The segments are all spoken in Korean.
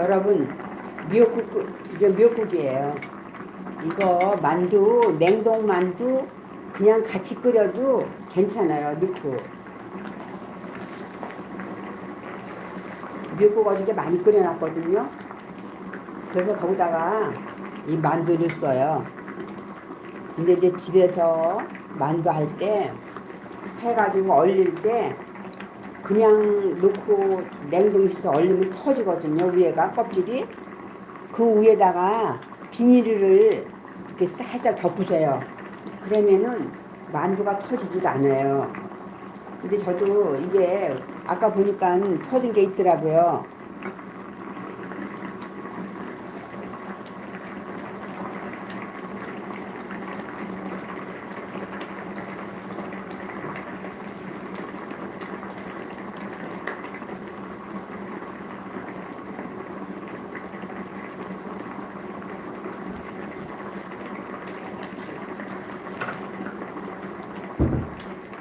여러분 미역국 끓- 이게 미역국이에요. 이거 만두 냉동 만두 그냥 같이 끓여도 괜찮아요. 넣고 미역국 어저께 많이 끓여놨거든요. 그래서 거기다가 이 만두 넣었어요. 근데 이제 집에서 만두 할 때 해가지고 얼릴 때 그냥 넣고 냉동실에서 얼리면 터지거든요. 위에가 껍질이. 그 위에다가 비닐을 이렇게 살짝 덮으세요. 그러면은 만두가 터지지도 않아요. 근데 저도 이게 아까 보니까 터진 게 있더라고요.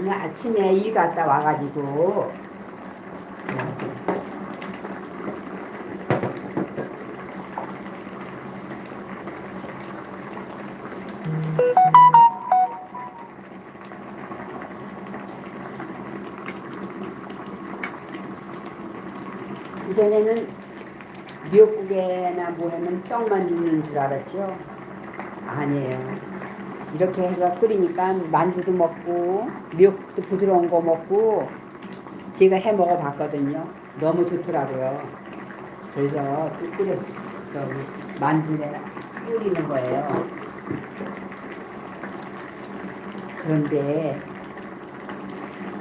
오늘 아침에 일 갔다 와가지고 이전에는 미역국에나 뭐 하면 떡만 넣는 줄 알았죠? 아니에요. 이렇게 해서 끓이니까 만두도 먹고 미역도 부드러운 거 먹고 제가 해 먹어 봤거든요. 너무 좋더라고요. 그래서 그 끓여 저기 만두에 끓이는 거예요. 그런데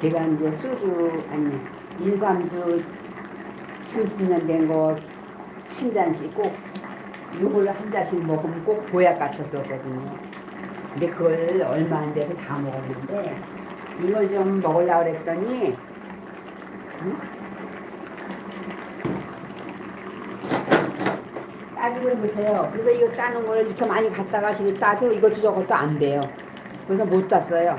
제가 이제 소주 아니 인삼주 30년 된 거 한 잔씩 꼭 이걸로 한 잔씩 먹으면 꼭 보약 같았었거든요. 근데 그걸 얼마 안 돼서 다 먹었는데 이걸 좀 먹으려고 그랬더니 응? 따지고 보세요. 그래서 이거 따는 걸 이렇게 많이 갖다 가시니 따도 이것도 저것도 안 돼요. 그래서 못 땄어요.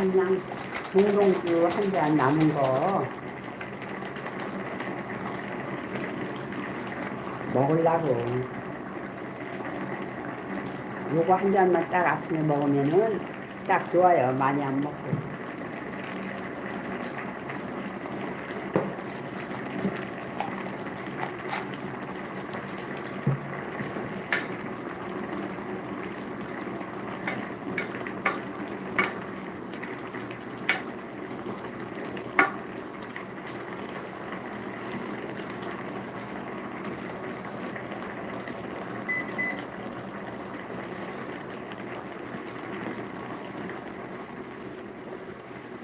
그냥 동동주 한 잔 남은 거 먹으려고. 요거 한 잔만 딱 아침에 먹으면은 딱 좋아요. 많이 안 먹고.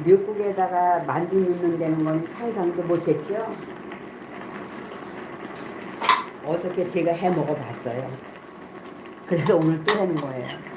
미역국에다가 만두 넣는 데는 건 상상도 못했죠. 어저께 제가 해 먹어봤어요. 그래서 오늘 또 하는 거예요.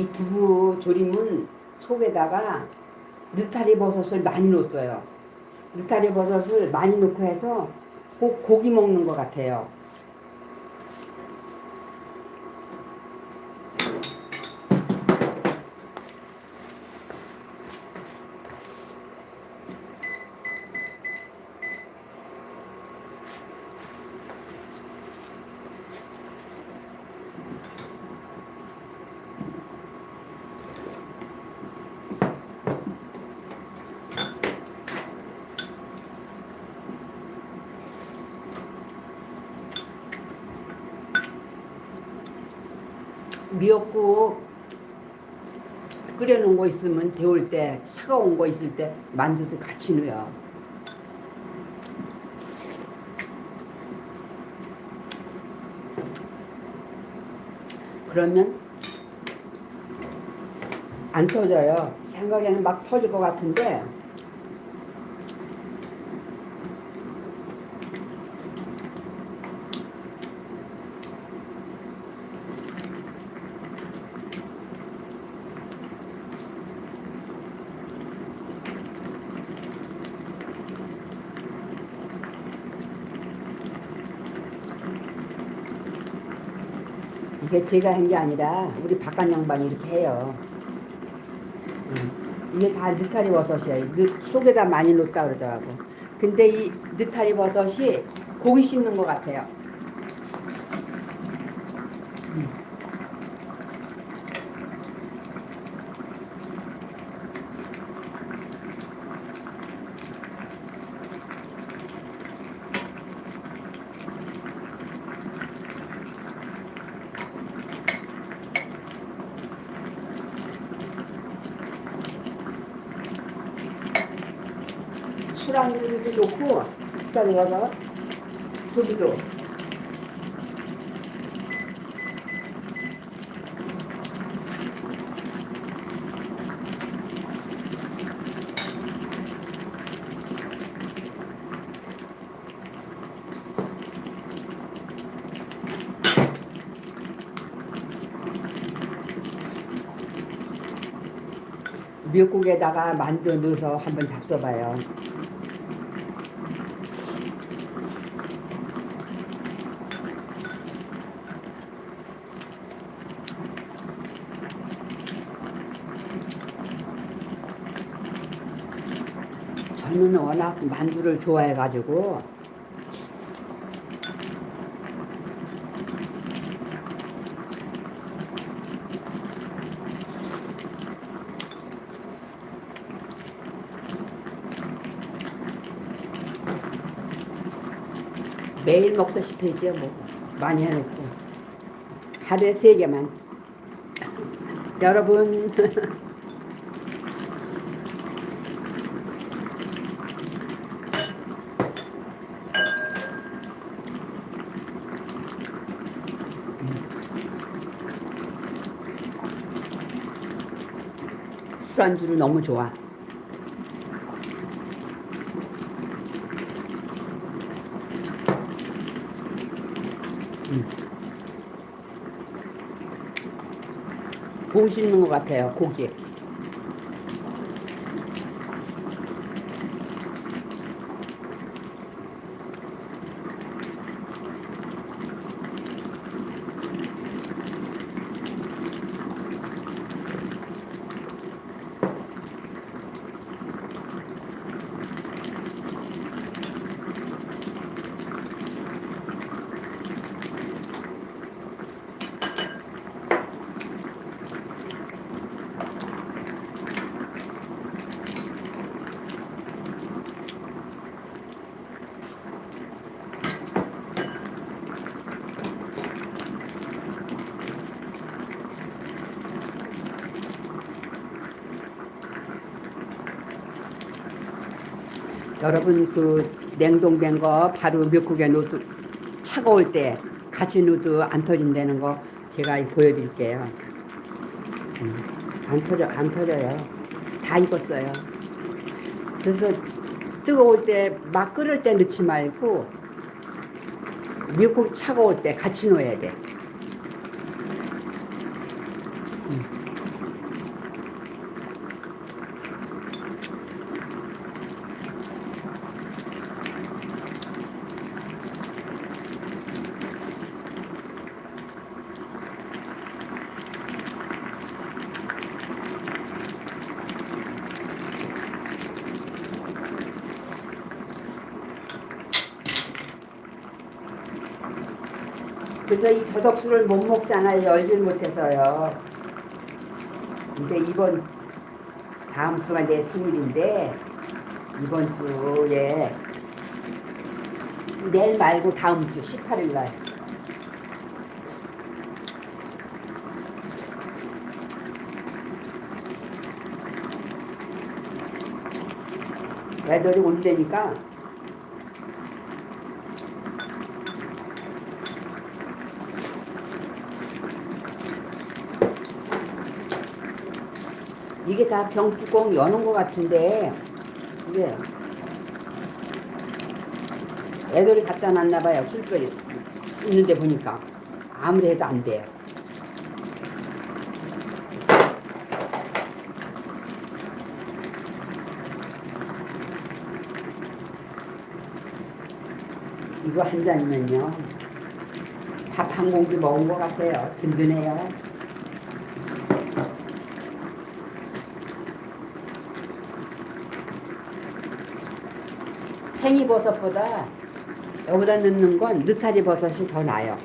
이 두부 조림은 속에다가 느타리 버섯을 많이 넣었어요. 느타리 버섯을 많이 넣고 해서 꼭 고기 먹는 것 같아요. 미역국 끓여놓은 거 있으면 데울 때 차가운 거 있을 때 만두도 같이 넣어요. 그러면 안 터져요. 생각에는 막 터질 것 같은데 이게 제가 한 게 아니라 우리 바깥 양반이 이렇게 해요. 음, 이게 다 느타리 버섯이에요. 느, 속에다 많이 넣었다 그러더라고. 근데 이 느타리 버섯이 고기 씹는 것 같아요. 음. 술안 드리도 좋고 느타리 버섯 고기도 미역국에다가 만두 넣어서 한번 잡숴봐요. 저는 워낙 만두를 좋아해가지고. 매일 먹다시피 했죠 뭐 많이 해놓고. 하루에 세 개만. 여러분 술안주를 너무 좋아. 고기 씹는 것 같아요 고기 여러분 그 냉동된 거 바로 미역국에 넣어도 차가울 때 같이 넣어도 안 터진다는 거 제가 보여드릴게요. 음, 안 터져 안 터져요. 다 익었어요. 그래서 뜨거울 때 막 끓을 때 넣지 말고 미역국이 차가울 때 같이 넣어야 돼. 그래서 이 더덕술을 못 먹잖아요. 열질 못해서요. 이제 이번 다음 주가 내 생일인데 이번 주에 내일 말고 다음 주 18일 날 애들이 온다니까 이게 다 병뚜껑 여는 것 같은데 이게 애들이 갖다 놨나 봐요. 술병이 있는데 보니까. 아무래도 안 돼요 이거 한 잔이면요. 밥 한 공기 먹은 것 같아요. 든든해요 팽이버섯보다 여기다 넣는 건 느타리 버섯이 더 나아요.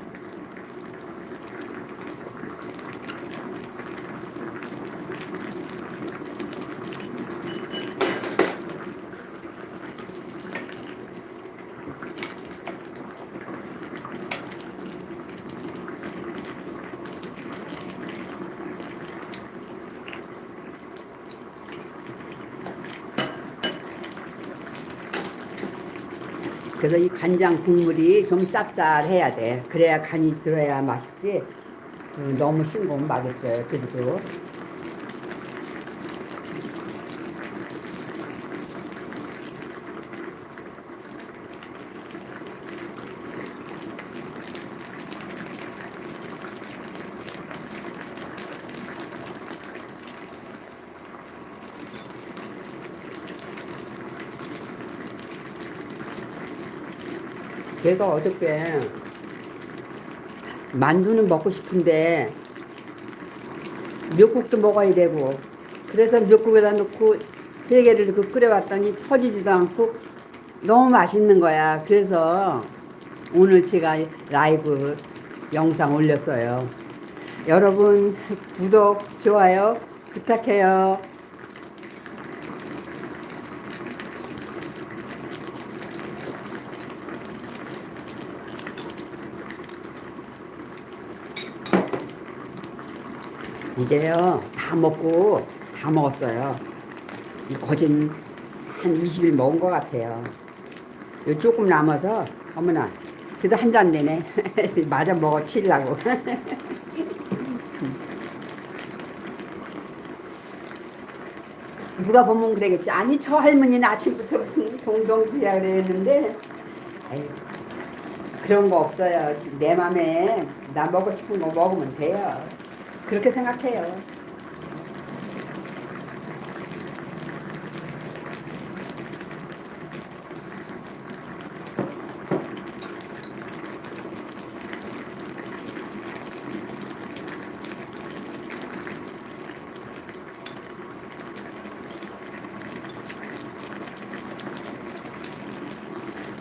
그래서 이 간장 국물이 좀 짭짤해야 돼. 그래야 간이 들어야 맛있지. 음, 너무 싱거우면 맛없어요. 그래도. 제가 어저께 만두는 먹고 싶은데 미역국도 먹어야 되고 그래서 미역국에다 넣고 세 개를 그 끓여봤더니 터지지도 않고 너무 맛있는 거야. 그래서 오늘 제가 라이브 영상 올렸어요. 여러분 구독, 좋아요 부탁해요. 이제요 다 먹고 다 먹었어요. 이 거진 한 20일 먹은 것 같아요. 요 조금 남아서 어머나 그래도 한잔 내네. 맞아 먹어 치려고. 누가 보면 그러겠지. 아니 저 할머니는 아침부터 무슨 동동주야 그랬는데 아유, 그런 거 없어요. 지금 내 맘에 나 먹고 싶은 거 먹으면 돼요. 그렇게 생각해요.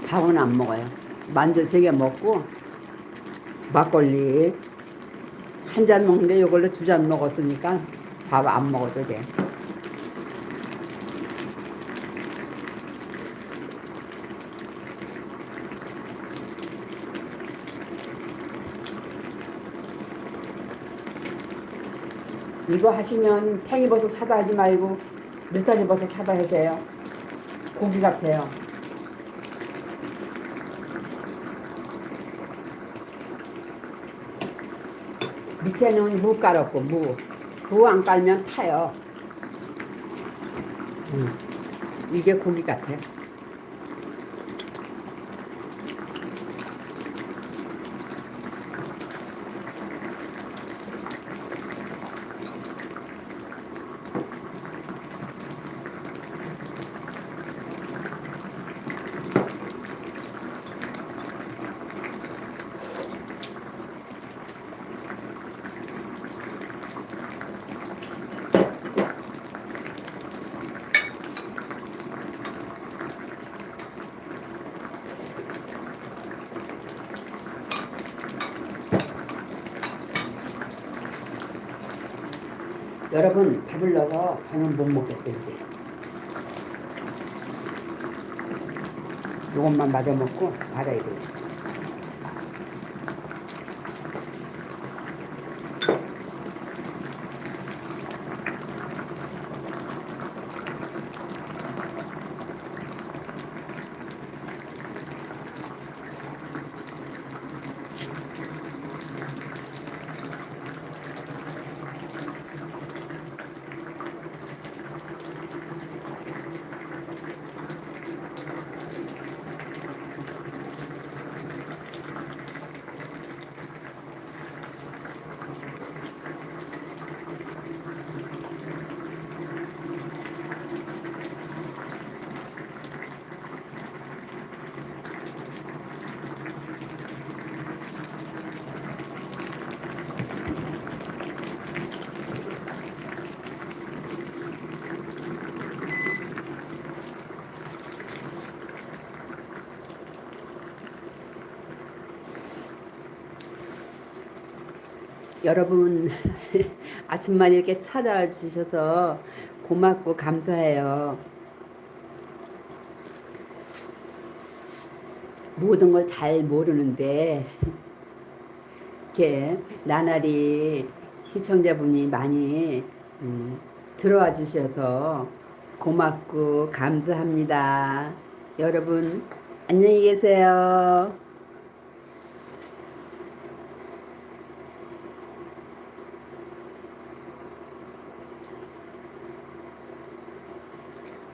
밥은 안 먹어요. 만두 세 개 먹고 막걸리 한 잔 먹는데 이걸로 두 잔 먹었으니까 밥 안 먹어도 돼. 이거 하시면 팽이버섯 사다 하지 말고 느타리버섯 사다 해세요. 고기 같아요. 밑에는 무 깔았고 무. 무 안 깔면 타요. 음. 이게 고기 같아. 여러분 밥을 넣어서 저는 못 먹겠어요 이제. 이것만 마저 먹고 말아야 돼. 여러분 아침만 이렇게 찾아와 주셔서 고맙고 감사해요. 모든 걸 잘 모르는데 이렇게 나날이 시청자분이 많이 음, 들어와 주셔서 고맙고 감사합니다. 여러분 안녕히 계세요.